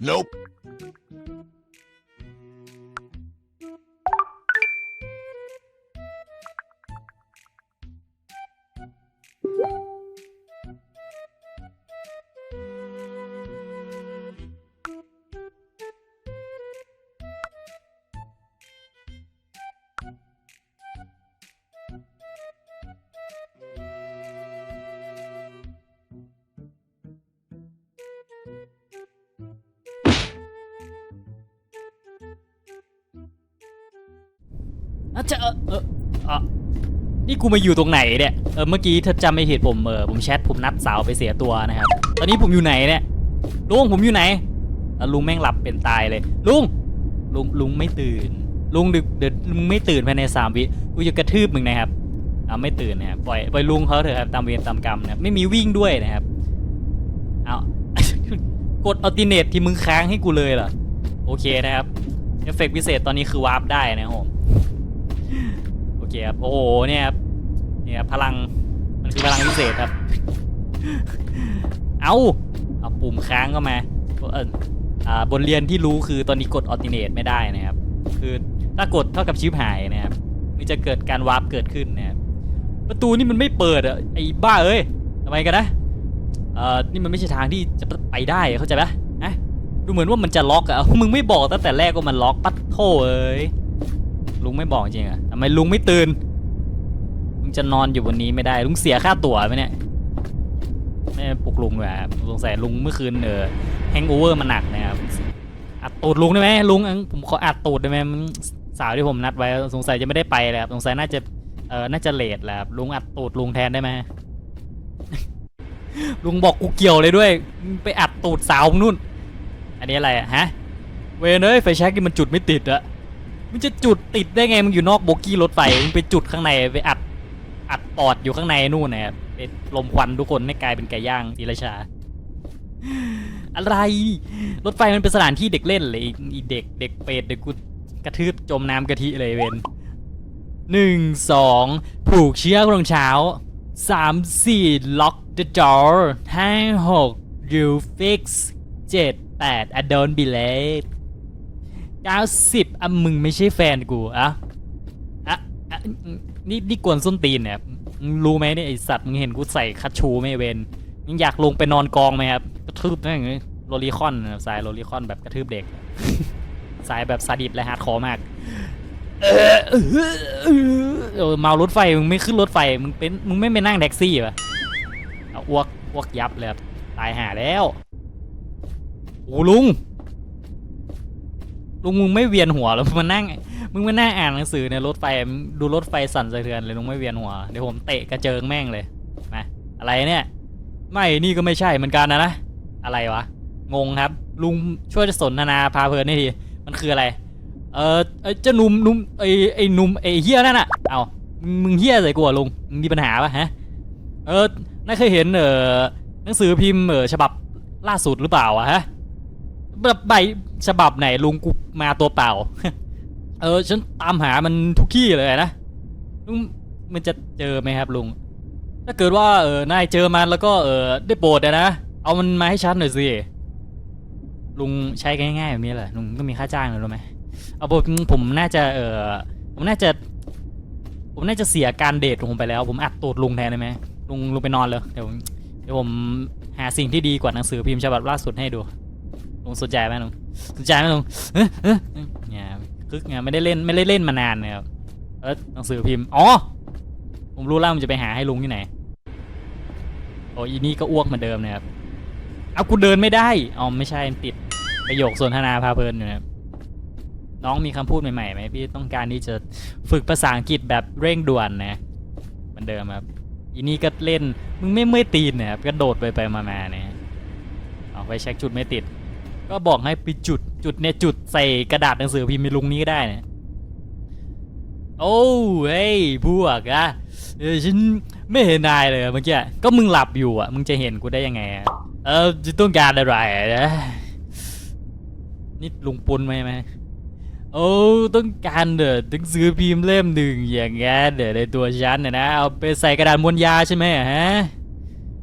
Nope. อาจะเออเอออะนี่กูมาอยู่ตรงไหนเนี่ยเออเมื่อกี้ถ้าจำไม่ผิดผมเออผมแชทผมนัดสาวไปเสียตัวนะครับ ตอนนี้ผมอยู่ไหนเนี่ยลุงผมอยู่ไหนลุงแม่งหลับเป็นตายเลย ลุงลุงลุงไม่ตื่น ลุงดึกเดี๋ยวลุงไม่ตื่นภายในสามวิกูจะกระทืบมึงนะครับอ่าไม่ตื่นนะครับปล่อยปล่อยลุงเขาเถอะครับตามเวรตามกรรมนะไม่มีวิ่งด้วยนะครับเอากดอัลติเนตที่มึงค้างให้กูเลยเหรอโอเคนะครับเอฟเฟกต์พิเศษตอนนี้คือวาร์ปได้นะผม เคครับ โอ้โห เนี่ยครับ เนี่ยพลัง มันคือพลังพิเศษครับ เอาเอาปุ่มค้างก็มาเอออ่าบทเรียนที่รู้คือตอนนี้กดอัลติเนตไม่ได้นะครับ คือถ้ากดเท่ากับชิปหายนะครับมันจะเกิดการวาร์ปเกิดขึ้นนะครับประตูนี่มันไม่เปิดอะไอ้บ้าเอ้ยทำไมกันนะ เอ่อ นี่มันไม่ใช่ทางที่จะไปได้เข้าใจปะนะดูเหมือนว่ามันจะล็อกอะมึงไม่บอกตั้งแต่แรกว่ามันล็อกปัดโถเอ้ย ลุงไม่บอกจริงอะทำไมลุงไม่ตื่น ลุงจะนอนอยู่บนนี้ไม่ได้ ลุงเสียค่าตั๋วไหมเนี่ย ไม่ปลุกลุงเลยสงสัยลุงเมื่อคืนเออแฮงโอเวอร์มันหนักนะครับอัดตูดลุงได้ไหมลุงอังผมขออัดตูดได้ไหมสาวที่ผมนัดไว้สงสัยจะไม่ได้ไปแล้วครับสงสัยน่าจะเออน่าจะเลทแล้วลุงอัดตูดลุงแทนได้ไหมลุงบอกกูเกี่ยวเลยด้วย ไปอัดตูดสาวนู่น อันนี้อะไรอะฮะ เวนเอ้ยไฟแช็กนี่มันจุดไม่ติดอะ มันจะจุดติดได้ไงมันอยู่นอกโบกี้รถไฟมันไปจุดข้างในไปอัดอัดปอดอยู่ข้างในนู่นนะเป็นลมควันทุกคนให้กลายเป็นไก่ย่างอิราชา อะไรรถไฟมันเป็นสถานที่เด็กเล่นเลยอีเด็กเด็กเป็ดเด็กกูกระทืบจมน้ำกะทิเลยเวนหนึ่งสองผูกเชือกรองเช้าสามสี่ล็อกเดอะจอร์ห้าหกยูฟิกซ์เจ็ดแปดอดอนบิเลต 90อะมึงไม่ใช่แฟนกูอะอะอะนี่นี่กวนส้นตีนเนี่ยรู้ไหมเนี่ยไอสัตว์มึงเห็นกูใส่คัชชูไม่เวนมึงอยากลงไปนอนกองไหมครับกระทืบนั่นอย่างนี้โรลีคอนสายโรลีคอนแบบกระทืบเด็ก สายแบบซาดิสและฮาร์ดคอร์มากเออเมารถไฟมึงไม่ขึ้นรถไฟมึงเป็นมึงไม่ไปนั่งแท็กซี่ปะเอาอ้วกอ้วกยับเลยครับตายหาแล้วโอ้ลุง ลุงมึงไม่เวียนหัวแล้วมานั่ง มึงมานั่งอ่านหนังสือในรถไฟดูรถไฟสั่นสะเทือนเลยลุงไม่เวียนหัวเดี๋ยวผมเตะกระเจิงแม่งเลยมาอะไรเนี่ย ไม่นี่ก็ไม่ใช่เหมือนกันนะนะอะไรวะงงครับ ลุงช่วยสนทนาพาเพลินให้ทีมันคืออะไร เออเอ้เจ้านุ่มนุ่มไอไอนุ่มไอเฮียนั่นน่ะเอามึงเฮียใส่กูเหรอลุงมึงมีปัญหาปะฮะเออนายเคยเห็นเออหนังสือพิมพ์เออฉบับล่าสุดหรือเปล่าอะฮะ แบบใบฉบับไหนลุงกูมาตัวเปล่า เออ ฉันตามหามันทุกที่เลยนะลุงมันจะเจอไหมครับลุง ถ้าเกิดว่าเออนายเจอมันแล้วก็เออได้โปรดอะนะ เอามันมาให้ฉันหน่อยสิ ลุงใช้ง่ายๆแบบนี้แหละลุงก็มีค่าจ้างเลยรู้ไหมเอาผมผมน่าจะเออผมน่าจะ ผมน่าจะเสียการเดทของผมไปแล้ว ผมอัดตูดลุงแทนได้ไหมลุงลุงไปนอนเลยเดี๋ยวเดี๋ยวผมหาสิ่งที่ดีกว่าหนังสือพิมพ์ฉบับล่าสุดให้ดู ลุงสนใจไหมลุงสนใจไหมลุงเนี่ยคึกเนี่ยไม่ได้เล่นไม่ได้เล่นมานานเลยครับเออหนังสือพิมพ์อ๋อผมรู้แล้วมันจะไปหาให้ลุงที่ไหนโอ้ยนี่ก็อ้วกเหมือนเดิมนี่ยครับเอากูเดินไม่ได้อ๋อไม่ใช่ติดประโยคสนทนาพาเพลินอยู่นะครับน้องมีคำพูดใหม่ๆไหมพี่ต้องการที่จะฝึกภาษาอังกฤษแบบเร่งด่วนนะเหมือนเดิมครับอีนี่ก็เล่นมึงไม่เมื่อยตีนนี่ยครับกระโดดไปไปมามาเนี่ยเอาไปเช็คจุดไม่ติด ก็บอกให้ไปจุดจุดเนี่ยจุดใส่กระดาษหนังสือพิมพ์ลุงนี้ก็ได้นะโอ้เฮ้ยพวกอะเออฉันไม่เห็นนายเลยเมื่อกี้ก็มึงหลับอยู่อะ มึงจะเห็นกูได้ยังไงเออจะต้องการอะไรนะนี่ลุงปุนไหมไหมโอ้ต้องการเด้อหนังสือพิมพ์เล่มหนึ่งอย่างงั้นเดี๋ยวในตัวฉันเนี่ยนะเอาไปใส่กระดาษมวนยาใช่ไหมฮะ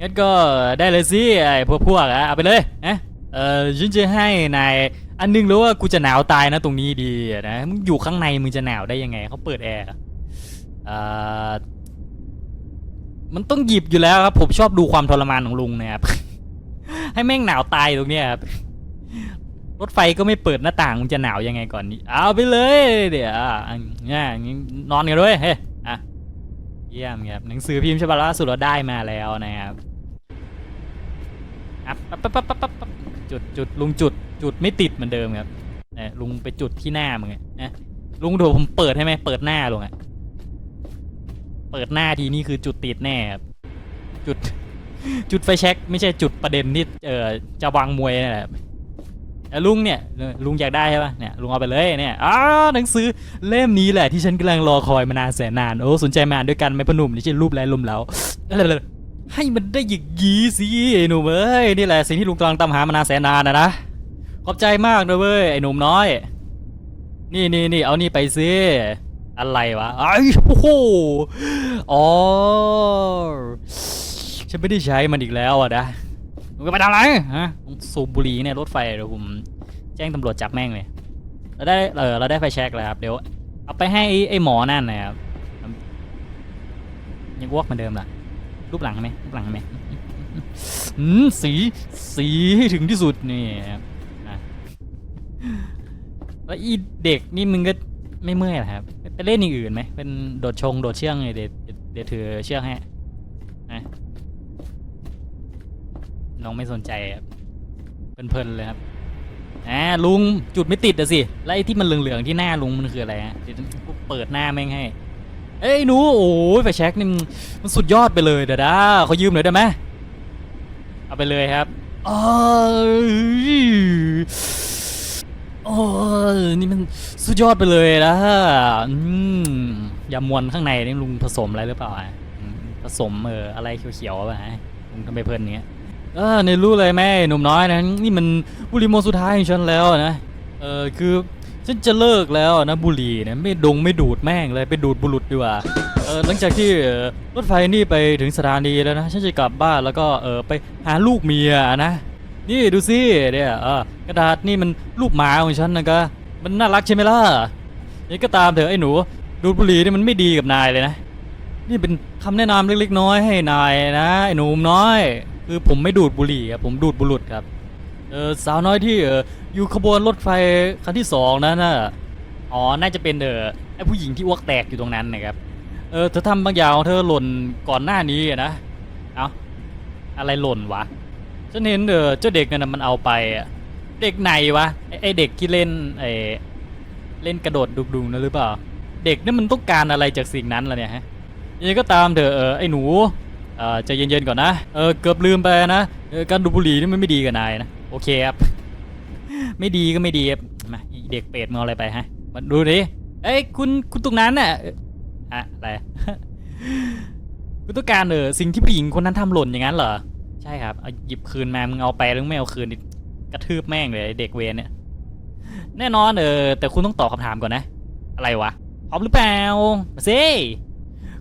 งั้นก็ได้เลยสิไอ้พวกพวกอะเอาไปเลยฮะ เออฉันจะให้นายอันนึงรู้ว่ากูจะหนาวตายนะตรงนี้ดีนะมึงอยู่ข้างในมึงจะหนาวได้ยังไงเขาเปิดแอร์เอ่อมันต้องหยิบอยู่แล้วครับ ผมชอบดูความทรมานของลุงนะครับให้แม่งหนาวตายตรงเนี้ยครับรถไฟก็ไม่เปิดหน้าต่างมึงจะหนาวยังไงก่อนนี่เอาไปเลย เดี๋ยวเนี่ยนอนกันด้วยเฮ้ยอะเยี่ยมครับหนังสือพิมพ์ฉบับล่าสุดเราได้มาแล้วนะครับอะปั๊บปั๊บปั๊บปั๊บ จุดจุดลุงจุดจุดไม่ติดเหมือนเดิมครับเนี่ยลุงไปจุดที่หน้ามึงอะนะลุงเดี๋ยวผมเปิดให้ไหมเปิดหน้าลุงอะเปิดหน้าทีนี่คือจุดติดแน่ครับจุดจุดไฟแช็กไม่ใช่จุดประเด็นที่เอ่อจะวางมวยนั่นแหละแต่ลุงเนี่ยลุงอยากได้ใช่ปะเนี่ยลุงเอาไปเลยเนี่ยอ้าหนังสือเล่มนี้แหละที่ฉันกำลังรอคอยมานานแสนนานโอ้สนใจมาอ่านด้วยกันไหมพนุ่มนี่ใช่รูปแลลมแล้วอะไร ให้มันได้อย่างงี้สิไอ้หนุ่มเอ้ยนี่แหละสิ่งที่ลุงกำลังตามหามานานแสนนานนะนะขอบใจมากนะเว้ยไอ้หนุ่มน้อย นี่นี่นี่เอานี่ไปสิอะไรวะไอ้โอ้โหอ๋อฉันไม่ได้ใช้มันอีกแล้วอะนะมึงไปทำอะไรฮะสูบบุหรี่เนี่ยรถไฟเดี๋ยวผมแจ้งตำรวจจับแม่งเลยเราได้เออเราได้ไฟแช็กแล้วครับเดี๋ยวเอาไปให้ไอ้ไอ้หมอนั่นนะครับยังวอกเหมือนเดิมล่ะ รูปหลังไหมรูปหลังไหมสีสีให้ถึงที่สุดนี่ครับแล้วอีเด็กนี่มึงก็ไม่เมื่อยหรอครับไปเล่นอย่างอื่นไหมเป็นโดดชงโดดเชือกไงเดี๋ยวเดี๋ยวถือเชือกให้นะน้องไม่สนใจครับเพลินๆเลยครับอ่าลุงจุดไม่ติดอะสิแล้วไอ้ที่มันเหลืองๆที่หน้าลุงมันคืออะไรฮะเดี๋ยวเปิดหน้าแม่งให้ เอ้ยหนูโอ้ยไฟแช็กนี่มันสุดยอดไปเลยเดี๋ยวนะเขายืมหน่อยได้ไหมเอาไปเลยครับโอ้ยโอ้ยนี่มันสุดยอดไปเลยนะยามวนข้างในนี่ลุงผสมอะไรหรือเปล่าผสมเอออะไรเขียวๆป่ะฮะลุงทำไมเพลินเนี้ยเออเนี่ยรู้เลยแม่หนุ่มน้อยนะนี่มันบุหรี่โมวสุดท้ายของฉันแล้วนะเออคือ ฉันจะเลิกแล้วนะบุหรี่เนี่ยไม่ดงไม่ดูดแม่งเลยไปดูดบุหรุษดีกว่าเออหลังจากที่รถไฟนี่ไปถึงสถานีแล้วนะฉันจะกลับบ้านแล้วก็เออไปหาลูกเมียนะ นี่ดูสิเนี่ยเออกระดาษนี่มันลูกหมาของฉันนะก็มันน่ารักใช่ไหมล่ะยังก็ตามเถอะไอ้หนู ดูดบุหรี่นี่มันไม่ดีกับนายเลยนะ นี่เป็นคำแนะนำเล็กๆน้อยให้นายนะไอ้หนุ่มน้อย คือผมไม่ดูดบุหรี่ครับผมดูดบุหรุษครับ เออสาวน้อยที่เอออยู่ขบวนรถไฟคันที่สองนั่นน่ะอ๋อน่าจะเป็นเออไอผู้หญิงที่อ้วกแตกอยู่ตรงนั้นนะครับเออเธอทำบางอย่างของเธอหล่นก่อนหน้านี้อะนะเอาอะไรหล่นวะฉันเห็นเออเจ้าเด็กนั่นนะมันเอาไปอะเด็กไหนวะไอไอเด็กที่เล่นไอเล่นกระโดดดุงๆนะหรือเปล่า เด็กนี่มันต้องการอะไรจากสิ่งนั้นล่ะเนี่ยฮะยังไงก็ตามเถอะเออไอหนู เอ่อใจเย็นๆก่อนนะเออเกือบลืมไปนะการดูบุหรี่นี่มันไม่ดีกับนายนะโอเคครับไม่ดีก็ไม่ดีครับมาเด็กเป็ดมาอาอะไรไปฮะมาดูดิเอ้ยคุณคุณตรงนั้นน่ะอะอะไรคุณต้องการเออสิ่งที่ผู้หญิงคนนั้นทำหล่นอย่างนั้นเหรอใช่ครับเอาหยิบคืนมามึงเอาไปแล้วไม่เอาคืนกระทืบแม่งเลยเด็กเวรเนี่ยแน่นอนเออแต่คุณต้องตอบคำถามก่อนนะ อะไรวะพร้อมหรือเปล่ามาสิ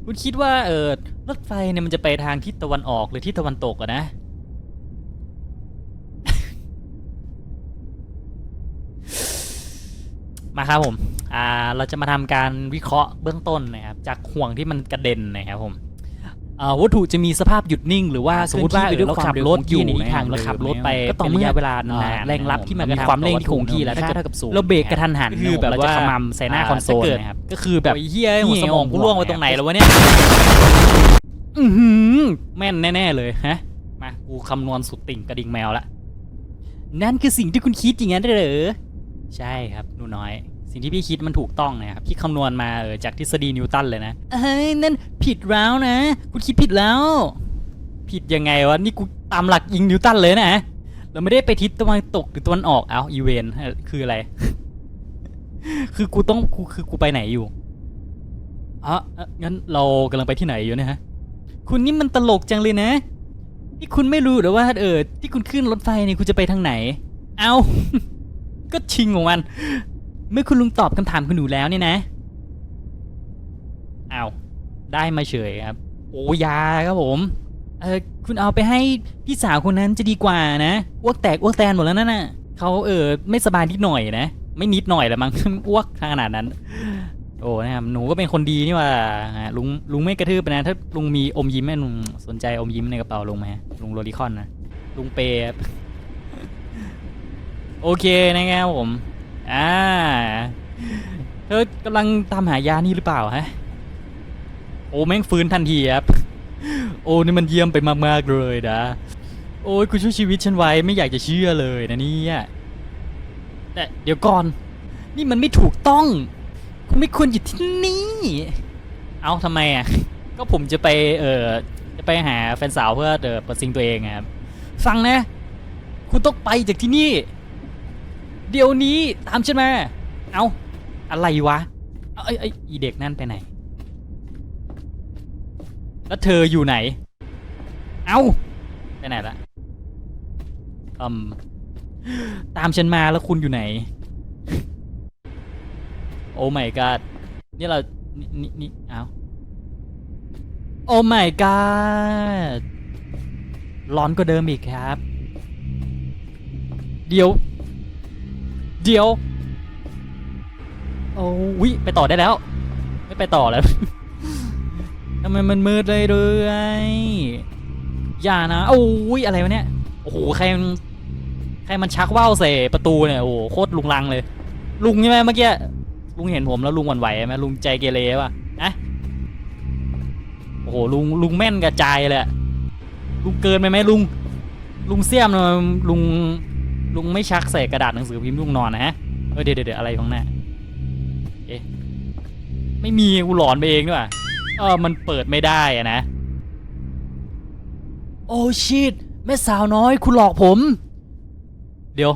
คุณคิดว่าเออรถไฟเนี่ยมันจะไปทางทิศตะวันออกหรือทิศตะวันตกอะนะ มาครับผม อ่า เราจะมาทำการวิเคราะห์เบื้องต้นนะครับ จากห่วงที่มันกระเด็นนะครับผม วัตถุจะมีสภาพหยุดนิ่ง หรือว่าสมมติว่าเออเราขับรถอยู่ในทางเราขับรถไปก็ต้องระยะเวลานานแรงรับที่มันมีความเร่งที่คงที่แล้วถ้าเท่ากับศูนย์เราเบรกกระทันหันคือแบบว่าจะขมำใส่หน้าคอนโซลนะครับก็คือแบบเฮียหัวสมองกูล่วงไปตรงไหนแล้ววะเนี่ยอือหือแม่นแน่ๆเลยฮะมากูคำนวณสุดติ่งกระดิ่งแมวละนั่นคือสิ่งที่คุณคิดอย่างนั้นเหรอใช่ครับหนูน้อย สิ่งที่พี่คิดมันถูกต้องนะครับพี่คำนวณมาเออจากทฤษฎีนิวตันเลยนะเฮ้ยนั่นผิดแล้วนะคุณคิดผิดแล้ว ผิดยังไงวะนี่กูตามหลักยิงนิวตันเลยนะเราไม่ได้ไปทิศตะวันตกหรือตะวันออกเอาอีเวนคืออะไร คือกูต้องกูคือกูไปไหนอยู่อ๋อเอ่องั้นเรากำลังไปที่ไหนอยู่เนะฮะ คุณนี่มันตลกจังเลยนะนี่คุณไม่รู้เหรอว่าเออที่คุณขึ้นรถไฟนี่คุณจะไปทางไหน เอาก็ชิงของมัน เมื่อคุณลุงตอบคำถามคุณหนูแล้วเนี่ยนะเอาได้มาเฉยครับ โอ้ยาครับผมเออคุณเอาไปให้พี่สาวคนนั้นจะดีกว่านะอ้วกแตกอ้วกแตนหมดแล้วนั่นน่ะเขาเออไม่สบายนิดหน่อยนะ ไม่นิดหน่อยแหละมั้งอ้วกขนาดนั้น โอ้นะครับหนูก็เป็นคนดีนี่ว่าฮะลุงลุงไม่กระทืบนะ ถ้าลุงมีอมยิ้มไหมลุงสนใจอมยิ้มในกระเป๋าลุงไหมลุงโรลิคอนนะลุงเปย์โอเคนะครับผม อ่า เธอกำลังตามหายานี่หรือเปล่าฮะ โอ้แม่งฟื้นทันทีครับ โอ้นี่มันเยี่ยมไปมากๆเลยนะ โอ้ยคุณช่วยชีวิตฉันไว้ไม่อยากจะเชื่อเลยนะเนี่ยแต่เดี๋ยวก่อน นี่มันไม่ถูกต้อง คุณไม่ควรอยู่ที่นี่ เอาทำไมอะ ก็ผมจะไปเออจะไปหาแฟนสาวเพื่อเออประสิงตัวเองครับ ฟังนะ คุณต้องไปจากที่นี่ เดี๋ยวนี้ตามฉันมา เอาอะไรวะเอาไอ้ไอ้อีเด็กนั่นไปไหน แล้วเธออยู่ไหน เอาไปไหนละอืมตามฉันมาแล้วคุณอยู่ไหน โอ้ my god นี่เรา นี่นี่นี่เอาโอ้ my god ร้อนกว่าเดิมอีกครับ เดี๋ยว เดี๋ยวโอ้วิไปต่อได้แล้ว ไม่ไปต่อแล้วทำไมมันมืดเลยด้วยอย่านะโอ้ยอะไรวะเนี่ยโอ้โหใครมันใครมันชักว่าวใส่ประตูเนี่ยโอ้โหโคตรลุงลังเลย ลุงใช่ไหมเมื่อกี้ลุงเห็นผมแล้วลุงหวั่นไหวไหมลุงใจเกเรป่ะนะโอ้โหลุงลุงแม่นกระจายเลยลุงเกินไปไหมลุง ลุงเสี่ยมนะลุง ลุงไม่ชักใส่กระดาษหนังสือพิมพ์ลุงนอนนะฮะเออเดี๋ยวเดี๋ยวเดี๋ยวอะไรของหน้าเอ๊ะไม่มีกูหลอนไปเองด้วยเออมันเปิดไม่ได้อะนะ โอ้ชิตแม่สาวน้อย คุณหลอกผม เดี๋ยว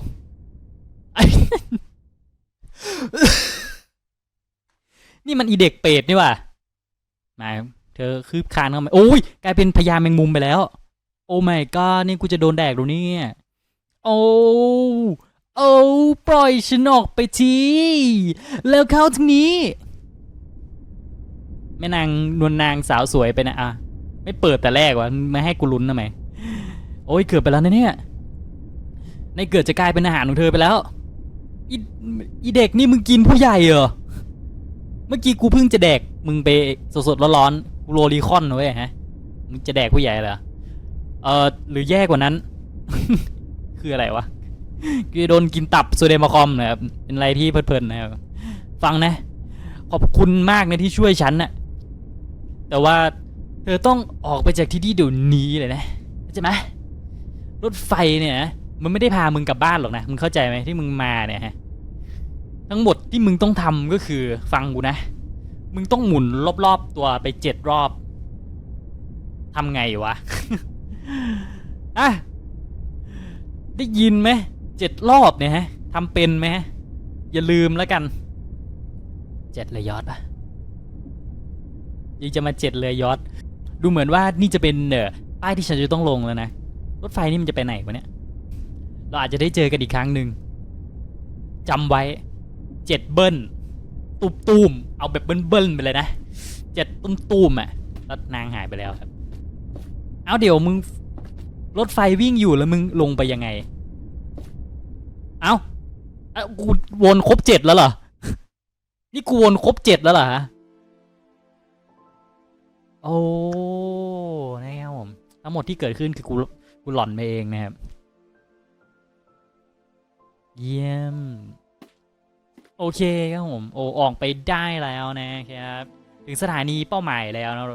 นี่มันอีเด็กเป็ดนี่ว่ะมาเธอคืบคานเข้ามาโอ้ยกลายเป็นพญาแมงมุมไปแล้ว โอ้ไม่ก็นี่กูจะโดนแดกดูเนี่ย โอ้โอ้ปล่อยฉันออกไปที แล้วเข้าทางนี้แม่นางนวลนางสาวสวยไปนะอะไม่เปิดแต่แรกวะม่ให้กูลุ้นทำไมโอ้ยเกือบไปแล้วนะเนี่ยในเกิดจะกลายเป็นอาหารของเธอไปแล้วอีอเด็กนี่มึงกินผู้ใหญ่เหรอเมื่อกี้กูเพิ่งจะแดกมึงไปสดๆร้อนๆกูโรลีคอนเว้ยฮะมึงจะแดกผู้ใหญ่เหรอเออหรือแย่กว่านั้น คืออะไรวะคือโดนกินตับโซเดมาคอมนะครับ เป็นอะไรที่เพลินๆนะครับ ฟังนะ ขอบคุณมากนะที่ช่วยฉันนะแต่ว่าเธอต้องออกไปจากที่นี่เดี๋ยวนี้เลยนะเข้าใจไหมรถไฟเนี่ยนะมันไม่ได้พามึงกลับบ้านหรอกนะ มึงเข้าใจไหมที่มึงมาเนี่ยฮะ ทั้งหมดที่มึงต้องทำก็คือฟังกูนะ มึงต้องหมุนรอบๆตัวไปเจ็ดรอบทำไงวะ อะ ได้ยินไหมเจ็ดรอบเนี่ยฮะทำเป็นไหมฮะอย่าลืมแล้วกันเจ็ดเลยยอดปะยังจะมาเจ็ดเลยยอด ดูเหมือนว่านี่จะเป็นเอ่อป้ายที่ฉันจะต้องลงแล้วนะรถไฟนี่มันจะไปไหนวะเนี่ยเราอาจจะได้เจอกันอีกครั้งหนึ่งจำไว้เจ็ดเบิ้ลตุบตูมเอาแบบเบิ้ลเบิ้ลๆไปเลยนะเจ็ดตุ้มตูมๆอะแล้วนางหายไปแล้วครับ เอาเดี๋ยวมึง รถไฟวิ่งอยู่แล้วมึงลงไปยังไง เอาเอากูวนครบเจ็ดแล้วเหรอ นี่กูวนครบเจ็ดแล้วเหรอฮะ โอ้นะครับผม ทั้งหมดที่เกิดขึ้นคือกูกูหล่อนไปเองนะครับ เยี่ยม โอเคครับผม โอ้ออกไปได้แล้วนะครับ ถึงสถานีเป้าหมายแล้วนะ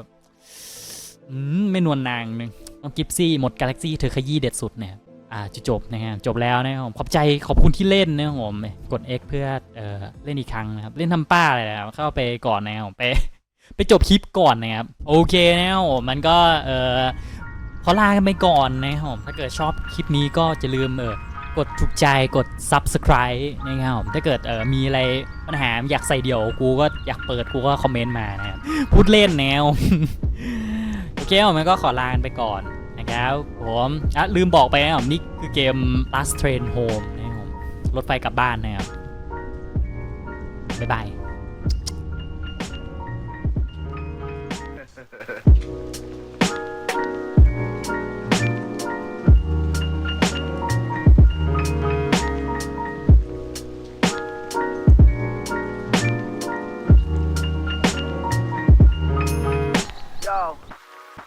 อืมไม่นวลนางหนึ่ง น้องกิฟซี่หมดกาแล็กซี่เธอขยี้เด็ดสุดเนี่ยอ่าจะจบนะครับจบแล้วนะครับผมขอบใจขอบคุณที่เล่นนะครับผมกด X เพื่อเอ่อเล่นอีกครั้งนะครับเล่นทำป้าอะไรนะครับเข้าไปก่อนนะครับไปไปจบคลิปก่อนนะครับโอเคนะครับผมมันก็เอ่อขอลากันไปก่อนนะครับผมถ้าเกิดชอบคลิปนี้ก็จะลืมเออกดถูกใจกด subscribe นะครับผมถ้าเกิดเออมีอะไรปัญหาอยากใส่เดี่ยวกูก็อยากเปิดกูก็คอมเมนต์มานะครับพูดเล่นแนวโอเคผมก็ขอลากันไปก่อน นะครับผมอะลืมบอกไปนะครับนี่คือเกม last train home นะครับรถไฟกลับบ้านนะครับบ๊ายบาย